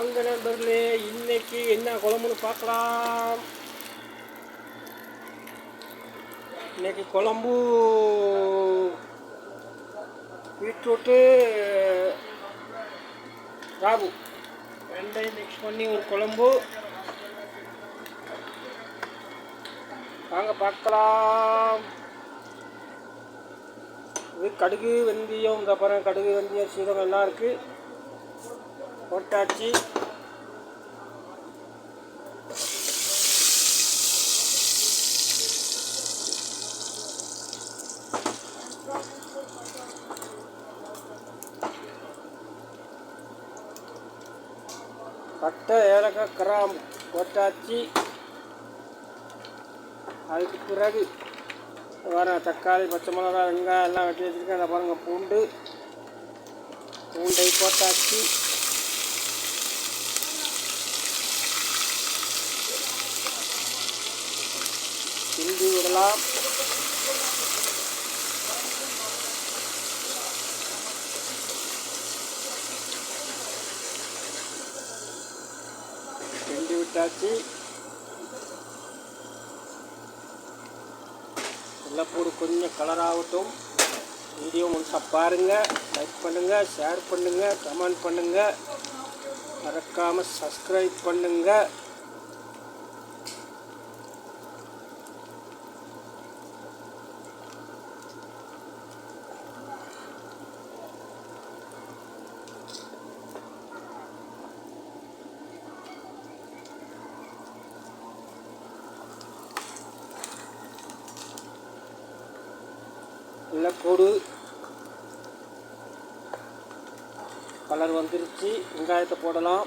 வாங்க நண்பர்களே இன்னைக்கு என்ன குழம்புன்னு பார்க்கலாம். இன்னைக்கு குழம்பு பீட்ரூட்டு ராகு ரெண்டையும் மிக்ஸ் பண்ணி ஒரு குழம்பு வாங்க பார்க்கலாம். இது கடுகு வெந்தயம் இந்த பாருங்கள் கடுகு வெந்தயம் சீரகம் எல்லாம் இருக்குது போட்டாச்சு. பட்டை ஏலக்காய் கிராம் போட்டாச்சு. அதுக்கு பிறகு வர தக்காளி பச்சை மிளகா வெங்காயம் எல்லாம் வெட்டி வச்சுருக்கேன். அதை பாருங்கள் பூண்டு பூண்டை போட்டாச்சு. கிண்டி விடலாம் கிண்டி விட்டாச்சு வெள்ளைப்பூடு கொஞ்சம் கலர் ஆகட்டும். வீடியோ முழுசாக பாருங்கள் லைக் பண்ணுங்கள் ஷேர் பண்ணுங்கள் கமெண்ட் பண்ணுங்கள் மறக்காமல் சப்ஸ்கிரைப் பண்ணுங்கள் வெள்ளைப்பூடு கலர் வந்துருச்சு. வெங்காயத்தை போடலாம்.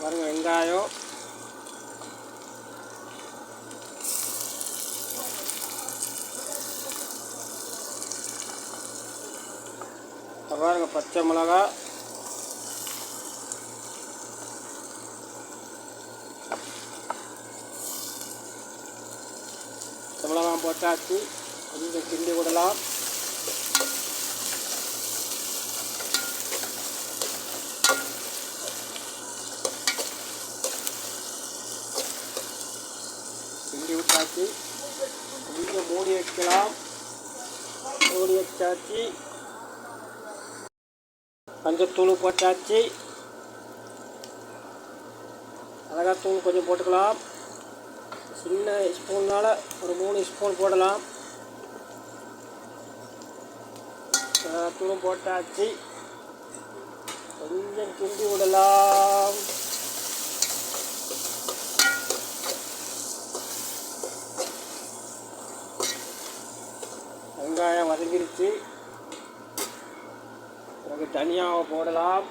பாருங்கள் வெங்காயம். பாருங்க பச்சை மிளகா. பச்சை மிளகாய் போட்டாச்சு. கொஞ்சம் கிண்டி விடலாம் கிண்டி விட்டாச்சு கொஞ்சம் மூடி வைக்கலாம் மூடி வச்சாச்சு மஞ்சத்தூள் போட்டாச்சு. மிளகாத்தூள் கொஞ்சம் போட்டுக்கலாம். சின்ன ஸ்பூனால் ஒரு மூணு ஸ்பூன் போடலாம். மிளகாத்தூளும் போட்டாச்சு. கொஞ்சம் கிண்டி விடலாம் வெங்காயம் வதங்கிருச்சு பிறகு போடலாம்.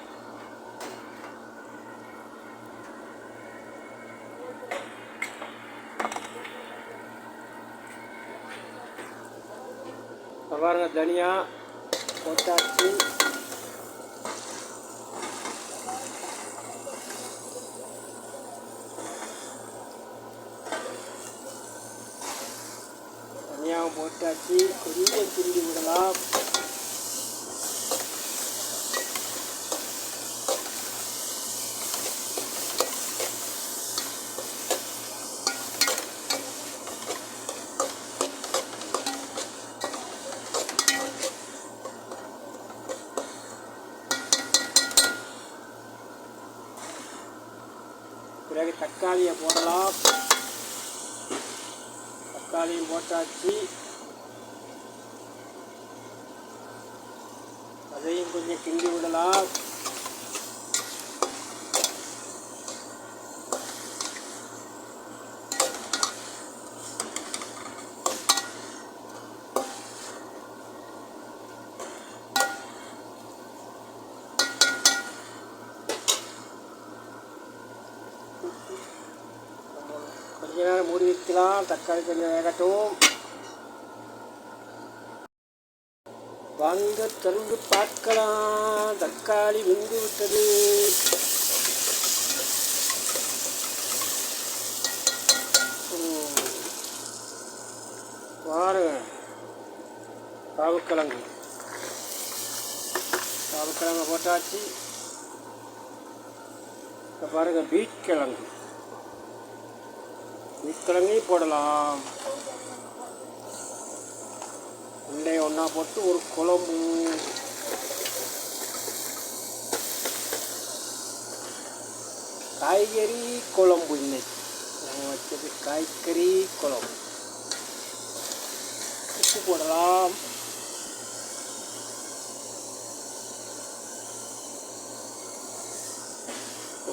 பாருங்க தனியா போட்டாச்சு. தனியாவும் போட்டாச்சு. கொஞ்சம் கிண்டி விடலாம். பிறகு தக்காளியை போடலாம். தக்காளியும் போட்டாச்சு. அதையும் கொஞ்சம் கிண்டி விடலாம். கொஞ்ச நேரம் மூடி வைக்கலாம் தக்காளி கொஞ்சம் வேகட்டும். வாங்க திறந்து பார்க்கலாம். தக்காளி வெந்து விட்டது. பாருங்க. பாவக்கிழங்கு பாவக்கிழங்கு போட்டாச்சு. இப்போ பாருங்கள் பீட் கிழங்கு பீட் போடலாம். ரெண்டையும் ஒன்றா போட்டு ஒரு குழம்பு. காய்கறி குழம்பு இன்னைக்கு. நாங்கள் வச்சது காய்கறி குழம்பு. உப்பு போடலாம்.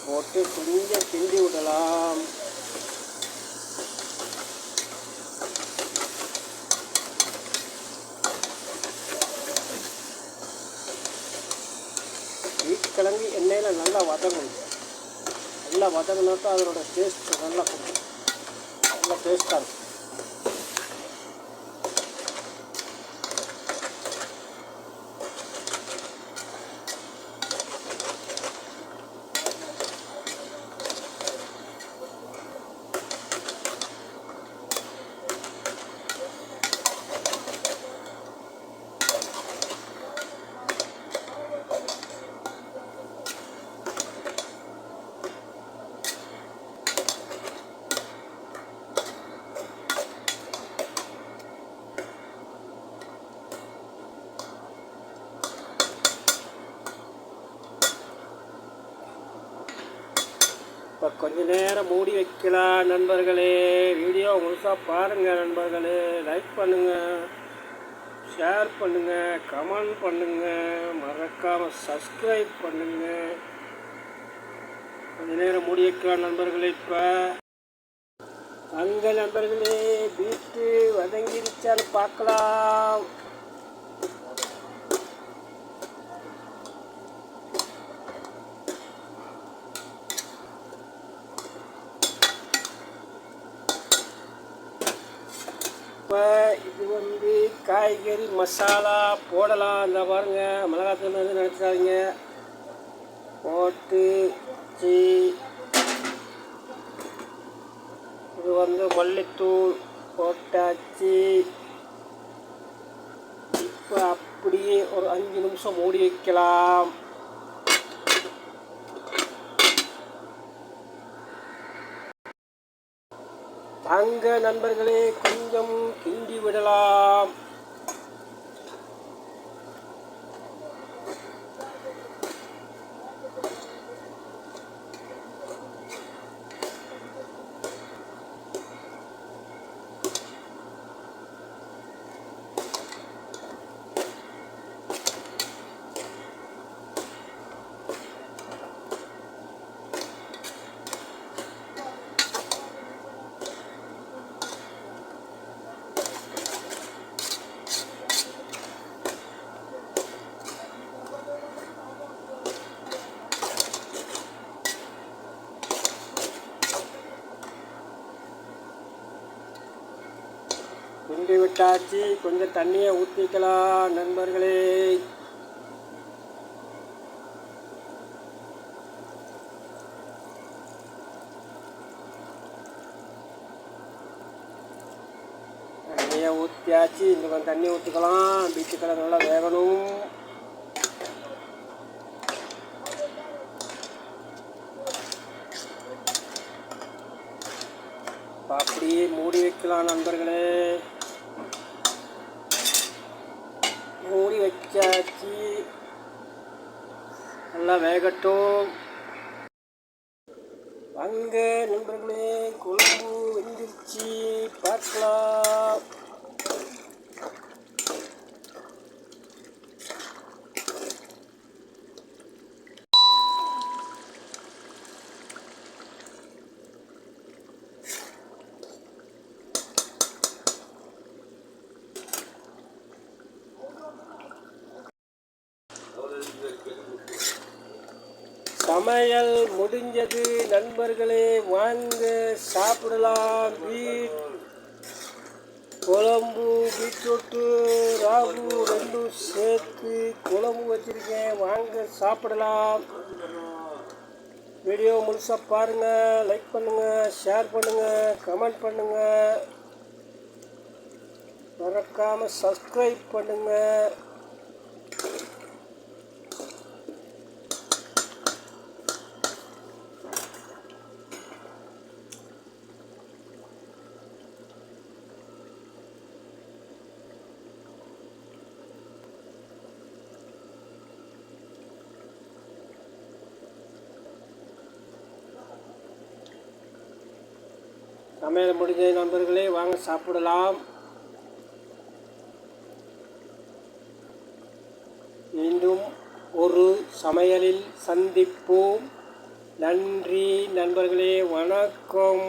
போட்டு கொஞ்சம் கிண்டி விடலாம். வீட்கிழங்கு எண்ணெயில் நல்லா வதங்கணும். நல்லா வதங்கினா தான் அதனோட டேஸ்ட் நல்லா கொடுக்கும். நல்லா டேஸ்ட்டாக இருக்கும். கொஞ்ச நேரம் மூடி வைக்கலாம் நண்பர்களே. வீடியோ முழுசாக பாருங்கள் நண்பர்களே. லைக் பண்ணுங்கள் ஷேர் பண்ணுங்கள் கமெண்ட் பண்ணுங்கள் மறக்காமல் சப்ஸ்கிரைப் பண்ணுங்கள் கொஞ்ச நேரம் மூடி வைக்கலாம் நண்பர்களே இப்போ. அங்கே நண்பர்களே பீட்டு வதங்கிருச்சான்னு பார்க்கலாம் இப்போ இது வந்து காய்கறி மசாலா போடலாம். இந்த பாருங்க மிளகாத்தூள் வந்து நினச்சாதீங்க போட்டு சீ இது வந்து மல்லித்தூள் போட்டாச்சு. இப்போ அப்படியே ஒரு அஞ்சு நிமிஷம் மூடி வைக்கலாம். அங்க நண்பர்களே கொஞ்சம் கிண்டி விடலாம். கிண்டி விட்டாச்சு. கொஞ்சம் தண்ணியை ஊற்றிக்கலாம் நண்பர்களே. தண்ணியை ஊற்றியாச்சு இந்த கொஞ்சம் தண்ணி ஊற்றிக்கலாம் பீச்சு நல்லா வேகணும். அப்படியே மூடி வைக்கலாம் நண்பர்களே. மூடி வச்சாச்சு. நல்லா வேகட்டும். வாங்க நண்பர்களே குழம்பு வெந்துருச்சு. பார்க்கலாம். சமையல் முடிஞ்சது நண்பர்களே வாங்க சாப்பிடலாம். பீட் குழம்பு பீட்ரூட்டு ராகு ரெண்டும் சேர்த்து குழம்பு வச்சுருக்கேன். வாங்க சாப்பிடலாம். வீடியோ முழுசாக பாருங்கள் லைக் பண்ணுங்கள் ஷேர் பண்ணுங்கள் கமெண்ட் பண்ணுங்கள் மறக்காமல் சப்ஸ்கிரைப் பண்ணுங்கள் சமையல் முடிஞ்ச நண்பர்களே வாங்க சாப்பிடலாம். மீண்டும் ஒரு சமையலில் சந்திப்போம். நன்றி நண்பர்களே வணக்கம்.